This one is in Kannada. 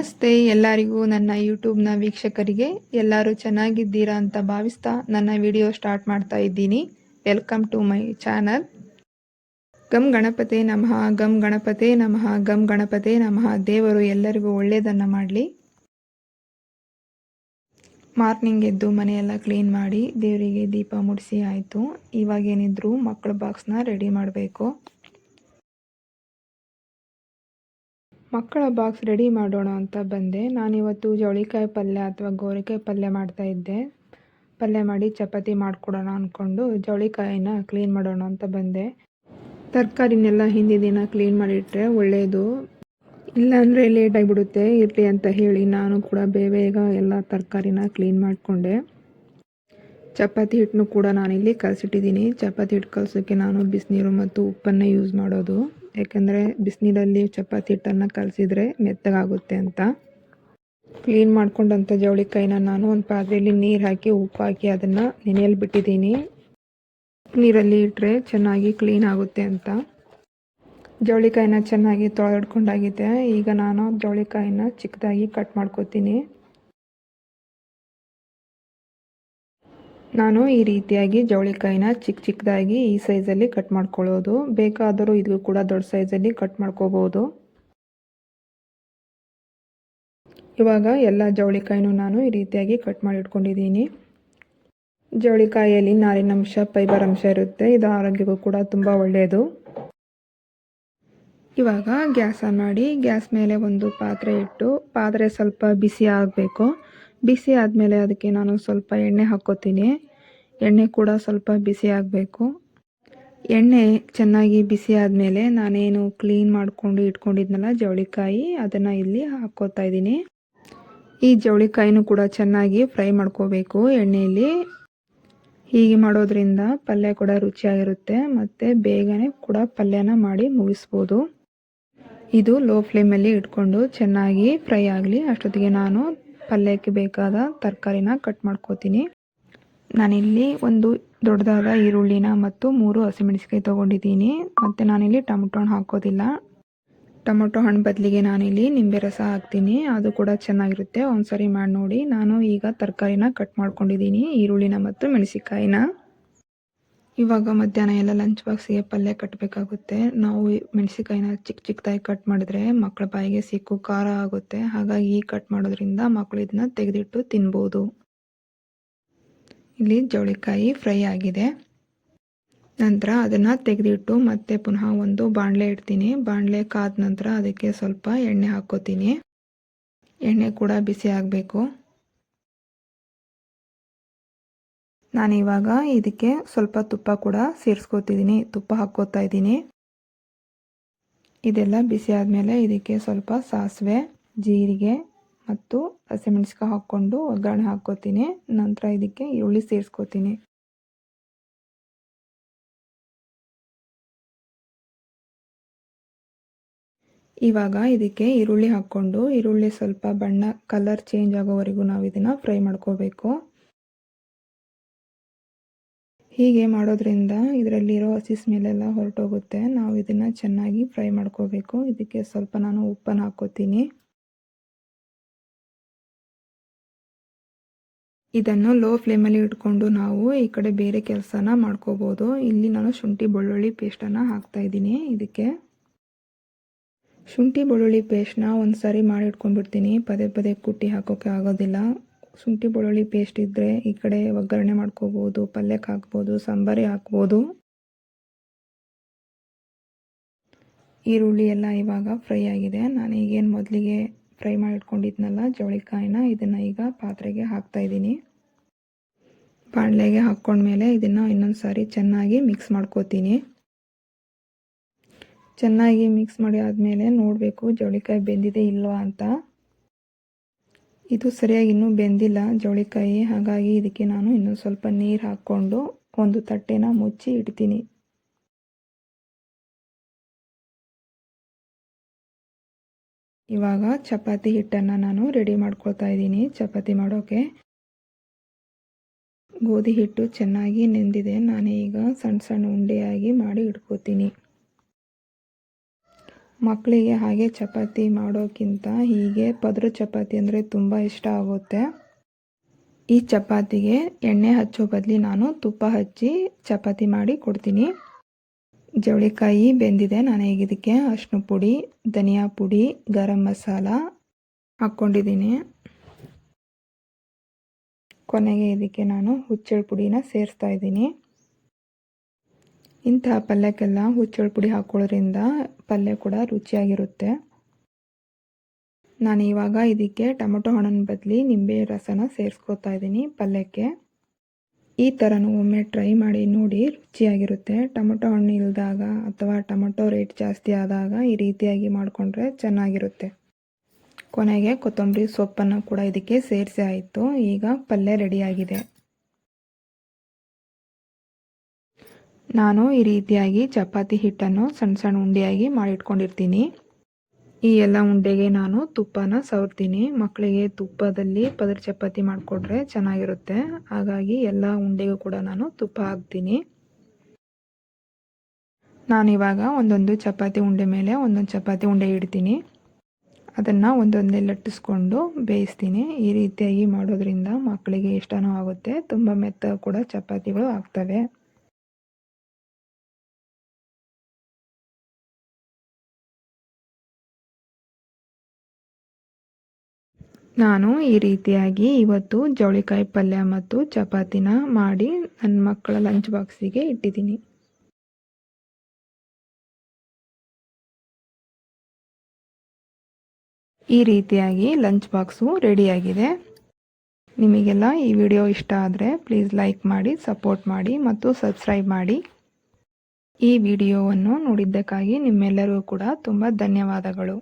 ನಮಸ್ತೆ ಎಲ್ಲರಿಗೂ ನನ್ನ ಯೂಟ್ಯೂಬ್ನ ವೀಕ್ಷಕರಿಗೆ. ಎಲ್ಲರೂ ಚೆನ್ನಾಗಿದ್ದೀರಾ ಅಂತ ಭಾವಿಸ್ತಾ ನನ್ನ ವಿಡಿಯೋ ಸ್ಟಾರ್ಟ್ ಮಾಡ್ತಾ ಇದ್ದೀನಿ. ವೆಲ್ಕಮ್ ಟು ಮೈ ಚಾನಲ್ ಗಮ್ ಗಣಪತಿ ನಮಃ, ಗಮ್ ಗಣಪತಿ ನಮಃ, ಗಮ್ ಗಣಪತಿ ನಮಃ. ದೇವರು ಎಲ್ಲರಿಗೂ ಒಳ್ಳೆಯದನ್ನು ಮಾಡಲಿ. ಮಾರ್ನಿಂಗ್ ಎದ್ದು ಮನೆಯೆಲ್ಲ ಕ್ಲೀನ್ ಮಾಡಿ ದೇವರಿಗೆ ದೀಪ ಮುಡಿಸಿ ಆಯಿತು. ಇವಾಗೇನಿದ್ರು ಮಕ್ಕಳ ಬಾಕ್ಸ್ನ ರೆಡಿ ಮಾಡಬೇಕು. ಮಕ್ಕಳ ಬಾಕ್ಸ್ ರೆಡಿ ಮಾಡೋಣ ಅಂತ ಬಂದೆ. ನಾನಿವತ್ತು ಜವಳಿಕಾಯಿ ಪಲ್ಯ ಅಥವಾ ಗೋರಿಕಾಯಿ ಪಲ್ಯ ಮಾಡ್ತಾ ಇದ್ದೆ. ಪಲ್ಯ ಮಾಡಿ ಚಪಾತಿ ಮಾಡಿಕೊಡೋಣ ಅಂದ್ಕೊಂಡು ಜವಳಿಕಾಯಿನ ಕ್ಲೀನ್ ಮಾಡೋಣ ಅಂತ ಬಂದೆ. ತರಕಾರಿನೆಲ್ಲ ಹಿಂದಿನ ದಿನ ಕ್ಲೀನ್ ಮಾಡಿಟ್ರೆ ಒಳ್ಳೆಯದು ಇಲ್ಲಾಂದರೆ ಲೇಟ್ ಆಗಿಬಿಡುತ್ತೆ, ಇರಲಿ ಅಂತ ಹೇಳಿ ನಾನು ಕೂಡ ಬೇಗ ಎಲ್ಲ ತರಕಾರಿನ ಕ್ಲೀನ್ ಮಾಡಿಕೊಂಡೆ. ಚಪಾತಿ ಹಿಟ್ಟನ್ನು ಕೂಡ ನಾನಿಲ್ಲಿ ಕಲಸಿಟ್ಟಿದ್ದೀನಿ. ಚಪಾತಿ ಹಿಟ್ಟು ಕಲಸೋಕ್ಕೆ ನಾನು ಬಿಸಿನೀರು ಮತ್ತು ಉಪ್ಪನ್ನು ಯೂಸ್ ಮಾಡೋದು. ಯಾಕೆಂದರೆ ಬಿಸಿನೀರಲ್ಲಿ ಚಪಾತಿ ಹಿಟ್ಟನ್ನು ಕಲಸಿದ್ರೆ ಮೆತ್ತಗಾಗುತ್ತೆ ಅಂತ. ಕ್ಲೀನ್ ಮಾಡ್ಕೊಂಡಂಥ ಜವಳಿಕಾಯಿನ ನಾನು ಒಂದು ಪಾತ್ರೆಯಲ್ಲಿ ನೀರು ಹಾಕಿ, ಉಪ್ಪು ಹಾಕಿ ಅದನ್ನು ನೆನೆಯಲ್ಲಿ ಬಿಟ್ಟಿದ್ದೀನಿ. ನೀರಲ್ಲಿ ಇಟ್ಟರೆ ಚೆನ್ನಾಗಿ ಕ್ಲೀನ್ ಆಗುತ್ತೆ ಅಂತ. ಜವಳಿಕಾಯಿನ ಚೆನ್ನಾಗಿ ತೊಳೆದಿಟ್ಕೊಂಡಾಗಿದೆ ಈಗ ನಾನು ಜವಳಿಕಾಯಿನ ಚಿಕ್ಕದಾಗಿ ಕಟ್ ಮಾಡ್ಕೋತೀನಿ. ನಾನು ಈ ರೀತಿಯಾಗಿ ಜವಳಿಕಾಯಿನ ಚಿಕ್ಕ ಚಿಕ್ಕದಾಗಿ ಈ ಸೈಜಲ್ಲಿ ಕಟ್ ಮಾಡ್ಕೊಳ್ಳೋದು. ಬೇಕಾದರೂ ಇದು ಕೂಡ ದೊಡ್ಡ ಸೈಜಲ್ಲಿ ಕಟ್ ಮಾಡ್ಕೋಬೋದು. ಇವಾಗ ಎಲ್ಲ ಜವಳಿಕಾಯಿನೂ ನಾನು ಈ ರೀತಿಯಾಗಿ ಕಟ್ ಮಾಡಿ ಇಟ್ಕೊಂಡಿದ್ದೀನಿ. ಜವಳಿಕಾಯಿಯಲ್ಲಿ ನಾರಿನಂಶ ಫೈಬರ್ ಅಂಶ ಇರುತ್ತೆ. ಇದು ಆರೋಗ್ಯಕ್ಕೂ ಕೂಡ ತುಂಬ ಒಳ್ಳೆಯದು. ಇವಾಗ ಗ್ಯಾಸ್ ಮಾಡಿ ಗ್ಯಾಸ್ ಮೇಲೆ ಒಂದು ಪಾತ್ರೆ ಇಟ್ಟು, ಪಾತ್ರೆ ಸ್ವಲ್ಪ ಬಿಸಿ ಆಗಬೇಕು. ಬಿಸಿ ಆದಮೇಲೆ ಅದಕ್ಕೆ ನಾನು ಸ್ವಲ್ಪ ಎಣ್ಣೆ ಹಾಕ್ಕೋತೀನಿ. ಎಣ್ಣೆ ಕೂಡ ಸ್ವಲ್ಪ ಬಿಸಿ ಆಗಬೇಕು. ಎಣ್ಣೆ ಚೆನ್ನಾಗಿ ಬಿಸಿ ಆದಮೇಲೆ ನಾನೇನು ಕ್ಲೀನ್ ಮಾಡಿಕೊಂಡು ಇಟ್ಕೊಂಡಿದ್ನಲ್ಲ ಜವಳಿಕಾಯಿ, ಅದನ್ನು ಇಲ್ಲಿ ಹಾಕ್ಕೋತಾ ಇದ್ದೀನಿ. ಈ ಜವಳಿಕಾಯಿನೂ ಕೂಡ ಚೆನ್ನಾಗಿ ಫ್ರೈ ಮಾಡ್ಕೋಬೇಕು ಎಣ್ಣೆಯಲ್ಲಿ. ಹೀಗೆ ಮಾಡೋದ್ರಿಂದ ಪಲ್ಯ ಕೂಡ ರುಚಿಯಾಗಿರುತ್ತೆ ಮತ್ತು ಬೇಗನೆ ಕೂಡ ಪಲ್ಯನ ಮಾಡಿ ಮುಗಿಸ್ಬೋದು. ಇದು ಲೋ ಫ್ಲೇಮಲ್ಲಿ ಇಟ್ಕೊಂಡು ಚೆನ್ನಾಗಿ ಫ್ರೈ ಆಗಲಿ. ಅಷ್ಟೊತ್ತಿಗೆ ನಾನು ಪಲ್ಯಕ್ಕೆ ಬೇಕಾದ ತರಕಾರಿನ ಕಟ್ ಮಾಡ್ಕೋತೀನಿ. ನಾನಿಲ್ಲಿ ಒಂದು ದೊಡ್ಡದಾದ ಈರುಳ್ಳಿನ ಮತ್ತು ಮೂರು ಹಸಿಮೆಣಸಿಕಾಯಿ ತೊಗೊಂಡಿದ್ದೀನಿ. ಮತ್ತು ನಾನಿಲ್ಲಿ ಟೊಮೊಟೊ ಹಣ್ಣು ಹಾಕೋದಿಲ್ಲ. ಟೊಮೊಟೊ ಹಣ್ಣು ಬದಲಿಗೆ ನಾನಿಲ್ಲಿ ನಿಂಬೆ ರಸ ಹಾಕ್ತೀನಿ. ಅದು ಕೂಡ ಚೆನ್ನಾಗಿರುತ್ತೆ. ಒಂದ್ಸರಿ ಮಾಡಿ ನೋಡಿ. ನಾನು ಈಗ ತರಕಾರಿನ ಕಟ್ ಮಾಡ್ಕೊಂಡಿದ್ದೀನಿ. ಈರುಳ್ಳಿನ ಮತ್ತು ಮೆಣಸಿಕಾಯಿನ ಇವಾಗ ಮಧ್ಯಾಹ್ನ ಎಲ್ಲ ಲಂಚ್ ಬಾಕ್ಸಿಗೆ ಪಲ್ಯ ಕಟ್ಟಬೇಕಾಗುತ್ತೆ ನಾವು ಮೆಣಸಿಕಾಯಿನ ಚಿಕ್ಕ ಚಿಕ್ಕದಾಗಿ ಕಟ್ ಮಾಡಿದ್ರೆ ಮಕ್ಕಳ ಬಾಯಿಗೆ ಸಿಕ್ಕು ಖಾರ ಆಗುತ್ತೆ. ಹಾಗಾಗಿ ಈ ಕಟ್ ಮಾಡೋದ್ರಿಂದ ಮಕ್ಕಳು ಇದನ್ನ ತೆಗೆದಿಟ್ಟು ತಿನ್ಬೋದು. ಇಲ್ಲಿ ಜವಳಿಕಾಯಿ ಫ್ರೈ ಆಗಿದೆ. ನಂತರ ಅದನ್ನು ತೆಗೆದಿಟ್ಟು ಮತ್ತೆ ಪುನಃ ಒಂದು ಬಾಣಲೆ ಇಡ್ತೀನಿ. ಬಾಣಲೆ ಕಾದ ನಂತರ ಅದಕ್ಕೆ ಸ್ವಲ್ಪ ಎಣ್ಣೆ ಹಾಕ್ಕೋತೀನಿ. ಎಣ್ಣೆ ಕೂಡ ಬಿಸಿ ಆಗಬೇಕು. ನಾನಿವಾಗ ಇದಕ್ಕೆ ಸ್ವಲ್ಪ ತುಪ್ಪ ಕೂಡ ಸೇರಿಸ್ಕೋತಿದ್ದೀನಿ. ತುಪ್ಪ ಹಾಕ್ಕೋತಾ ಇದ್ದೀನಿ. ಇದೆಲ್ಲ ಬಿಸಿ ಆದಮೇಲೆ ಇದಕ್ಕೆ ಸ್ವಲ್ಪ ಸಾಸಿವೆ, ಜೀರಿಗೆ ಮತ್ತು ಹಸಿಮೆಣಸಿಕಾಯಿ ಹಾಕ್ಕೊಂಡು ಒಗ್ಗರಣೆ ಹಾಕ್ಕೋತೀನಿ. ನಂತರ ಇದಕ್ಕೆ ಈರುಳ್ಳಿ ಸೇರಿಸ್ಕೋತೀನಿ. ಇವಾಗ ಇದಕ್ಕೆ ಈರುಳ್ಳಿ ಹಾಕ್ಕೊಂಡು, ಈರುಳ್ಳಿ ಸ್ವಲ್ಪ ಬಣ್ಣ, ಕಲರ್ ಚೇಂಜ್ ಆಗೋವರೆಗೂ ನಾವು ಇದನ್ನು ಫ್ರೈ ಮಾಡ್ಕೋಬೇಕು. ಹೀಗೆ ಮಾಡೋದ್ರಿಂದ ಇದರಲ್ಲಿರೋ ಹಸಿ ಸ್ಮೆಲ್ಲೆಲ್ಲ ಹೊರಟೋಗುತ್ತೆ. ನಾವು ಇದನ್ನು ಚೆನ್ನಾಗಿ ಫ್ರೈ ಮಾಡ್ಕೋಬೇಕು. ಇದಕ್ಕೆ ಸ್ವಲ್ಪ ನಾನು ಉಪ್ಪನ್ನು ಹಾಕ್ಕೋತೀನಿ. ಇದನ್ನು ಲೋ ಫ್ಲೇಮಲ್ಲಿ ಇಟ್ಕೊಂಡು ನಾವು ಈ ಕಡೆ ಬೇರೆ ಕೆಲಸನ ಮಾಡ್ಕೋಬೋದು. ಇಲ್ಲಿ ನಾನು ಶುಂಠಿ ಬೆಳ್ಳುಳ್ಳಿ ಪೇಸ್ಟನ್ನು ಹಾಕ್ತಾ ಇದ್ದೀನಿ ಇದಕ್ಕೆ. ಶುಂಠಿ ಬೆಳ್ಳುಳ್ಳಿ ಪೇಸ್ಟ್ನ ಒಂದು ಸಾರಿ ಮಾಡಿ ಇಟ್ಕೊಂಡ್ಬಿಡ್ತೀನಿ. ಪದೇ ಪದೇ ಕುಟ್ಟಿ ಹಾಕೋಕ್ಕೆ ಆಗೋದಿಲ್ಲ. ಶುಂಠಿ, ಬೆಳ್ಳುಳ್ಳಿ ಪೇಸ್ಟ್ ಇದ್ದರೆ ಈ ಕಡೆ ಒಗ್ಗರಣೆ ಮಾಡ್ಕೋಬೋದು, ಪಲ್ಯಕ್ಕೆ ಹಾಕ್ಬೋದು ಸಾಂಬಾರಿ ಹಾಕ್ಬೋದು. ಈರುಳ್ಳಿ ಎಲ್ಲ ಇವಾಗ ಫ್ರೈ ಆಗಿದೆ. ನಾನು ಈಗೇನು ಮೊದಲಿಗೆ ಫ್ರೈ ಮಾಡಿ ಇಟ್ಕೊಂಡಿದ್ನಲ್ಲ ಜವಳಿಕಾಯಿನ, ಇದನ್ನು ಈಗ ಪಾತ್ರೆಗೆ ಹಾಕ್ತಾ ಇದ್ದೀನಿ. ಬಾಣಲೆಗೆ ಹಾಕ್ಕೊಂಡ್ಮೇಲೆ ಇದನ್ನು ಇನ್ನೊಂದು ಸಾರಿ ಚೆನ್ನಾಗಿ ಮಿಕ್ಸ್ ಮಾಡ್ಕೋತೀನಿ. ಚೆನ್ನಾಗಿ ಮಿಕ್ಸ್ ಮಾಡಿ ಆದಮೇಲೆ ನೋಡಬೇಕು ಜವಳಿಕಾಯಿ ಬೆಂದಿದೆ ಇಲ್ವಾ ಅಂತ. ಇದು ಸರಿಯಾಗಿ ಇನ್ನೂ ಬೆಂದಿಲ್ಲ ಜವಳಿಕಾಯಿ. ಹಾಗಾಗಿ ಇದಕ್ಕೆ ನಾನು ಇನ್ನೊಂದು ಸ್ವಲ್ಪ ನೀರು ಹಾಕ್ಕೊಂಡು ಒಂದು ತಟ್ಟೆನ ಮುಚ್ಚಿ ಇಡ್ತೀನಿ. ಇವಾಗ ಚಪಾತಿ ಹಿಟ್ಟನ್ನು ನಾನು ರೆಡಿ ಮಾಡ್ಕೊಳ್ತಾ ಇದ್ದೀನಿ. ಚಪಾತಿ ಮಾಡೋಕ್ಕೆ ಗೋಧಿ ಹಿಟ್ಟು ಚೆನ್ನಾಗಿ ನೆಂದಿದೆ. ನಾನು ಈಗ ಸಣ್ಣ ಸಣ್ಣ ಉಂಡೆಯಾಗಿ ಮಾಡಿ ಇಟ್ಕೋತೀನಿ. ಮಕ್ಕಳಿಗೆ ಹಾಗೆ ಚಪಾತಿ ಮಾಡೋಕ್ಕಿಂತ ಹೀಗೆ ಪದ್ರ ಚಪಾತಿ ಅಂದರೆ ತುಂಬ ಇಷ್ಟ ಆಗುತ್ತೆ. ಈ ಚಪಾತಿಗೆ ಎಣ್ಣೆ ಹಚ್ಚೋ ಬದಲಿ ನಾನು ತುಪ್ಪ ಹಚ್ಚಿ ಚಪಾತಿ ಮಾಡಿ ಕೊಡ್ತೀನಿ. ಜವಳಿಕಾಯಿ ಬೆಂದಿದೆ, ನಾನು ಇದಕ್ಕೆ ಅರಿಶಿನ ಪುಡಿ, ಧನಿಯಾ ಪುಡಿ, ಗರಂ ಮಸಾಲ ಹಾಕ್ಕೊಂಡಿದ್ದೀನಿ. ಕೊನೆಗೆ ಇದಕ್ಕೆ ನಾನು ಹುಚ್ಚೆಳ್ ಪುಡಿನ ಸೇರಿಸ್ತಾ ಇದ್ದೀನಿ. ಇಂತಹ ಪಲ್ಯಕ್ಕೆಲ್ಲ ಹುಚ್ಚೆಳ್ ಪುಡಿ ಹಾಕೊಳ್ಳೋದ್ರಿಂದ ಪಲ್ಯ ಕೂಡ ರುಚಿಯಾಗಿರುತ್ತೆ. ನಾನು ಇವಾಗ ಇದಕ್ಕೆ ಟೊಮೊಟೊ ಹಣ್ಣಿನ ಬದಲಿ ನಿಂಬೆ ರಸನ ಸೇರಿಸ್ಕೊತಾ ಇದ್ದೀನಿ ಪಲ್ಯಕ್ಕೆ. ಈ ಥರನೂ ಒಮ್ಮೆ ಟ್ರೈ ಮಾಡಿ ನೋಡಿ ರುಚಿಯಾಗಿರುತ್ತೆ. ಟೊಮೊಟೊ ಹಣ್ಣು ಇಲ್ಲದಾಗ ಅಥವಾ ಟೊಮೊಟೊ ರೇಟ್ ಜಾಸ್ತಿ ಆದಾಗ ಈ ರೀತಿಯಾಗಿ ಮಾಡಿಕೊಂಡ್ರೆ ಚೆನ್ನಾಗಿರುತ್ತೆ. ಕೊನೆಗೆ ಕೊತ್ತಂಬರಿ ಸೊಪ್ಪನ್ನು ಕೂಡ ಇದಕ್ಕೆ ಸೇರಿಸಿ ಆಯಿತು. ಈಗ ಪಲ್ಯ ರೆಡಿಯಾಗಿದೆ. ನಾನು ಈ ರೀತಿಯಾಗಿ ಚಪಾತಿ ಹಿಟ್ಟನ್ನು ಸಣ್ಣ ಸಣ್ಣ ಉಂಡೆಯಾಗಿ ಮಾಡಿಟ್ಕೊಂಡಿರ್ತೀನಿ. ಈ ಎಲ್ಲ ಉಂಡೆಗೆ ನಾನು ತುಪ್ಪನ ಸವರ್ತೀನಿ. ಮಕ್ಕಳಿಗೆ ತುಪ್ಪದಲ್ಲಿ ಪದರ ಚಪಾತಿ ಮಾಡಿಕೊಟ್ರೆ ಚೆನ್ನಾಗಿರುತ್ತೆ. ಹಾಗಾಗಿ ಎಲ್ಲ ಉಂಡೆಗೂ ಕೂಡ ನಾನು ತುಪ್ಪ ಹಾಕ್ತೀನಿ. ನಾನಿವಾಗ ಒಂದೊಂದು ಚಪಾತಿ ಉಂಡೆ ಮೇಲೆ ಒಂದೊಂದು ಚಪಾತಿ ಉಂಡೆ ಇಡ್ತೀನಿ. ಅದನ್ನು ಒಂದೊಂದೇ ಲಟ್ಟಿಸ್ಕೊಂಡು ಬೇಯಿಸ್ತೀನಿ. ಈ ರೀತಿಯಾಗಿ ಮಾಡೋದ್ರಿಂದ ಮಕ್ಕಳಿಗೆ ಇಷ್ಟನೂ ಆಗುತ್ತೆ. ತುಂಬ ಮೆತ್ತ ಕೂಡ ಚಪಾತಿಗಳು ಆಗ್ತವೆ. ನಾನು ಈ ರೀತಿಯಾಗಿ ಇವತ್ತು ಜವಳಿಕಾಯಿ ಪಲ್ಯ ಮತ್ತು ಚಪಾತಿನ ಮಾಡಿ ನನ್ನ ಮಕ್ಕಳ ಲಂಚ್ ಬಾಕ್ಸಿಗೆ ಇಟ್ಟಿದ್ದೀನಿ. ಈ ರೀತಿಯಾಗಿ ಲಂಚ್ ಬಾಕ್ಸು ರೆಡಿಯಾಗಿದೆ ನಿಮಗೆಲ್ಲ ಈ ವಿಡಿಯೋ ಇಷ್ಟ ಆದರೆ ಪ್ಲೀಸ್ ಲೈಕ್ ಮಾಡಿ ಸಪೋರ್ಟ್ ಮಾಡಿ ಮತ್ತು ಸಬ್ಸ್ಕ್ರೈಬ್ ಮಾಡಿ. ಈ ವಿಡಿಯೋವನ್ನು ನೋಡಿದ್ದಕ್ಕಾಗಿ ನಿಮ್ಮೆಲ್ಲರಿಗೂ ಕೂಡ ತುಂಬ ಧನ್ಯವಾದಗಳು.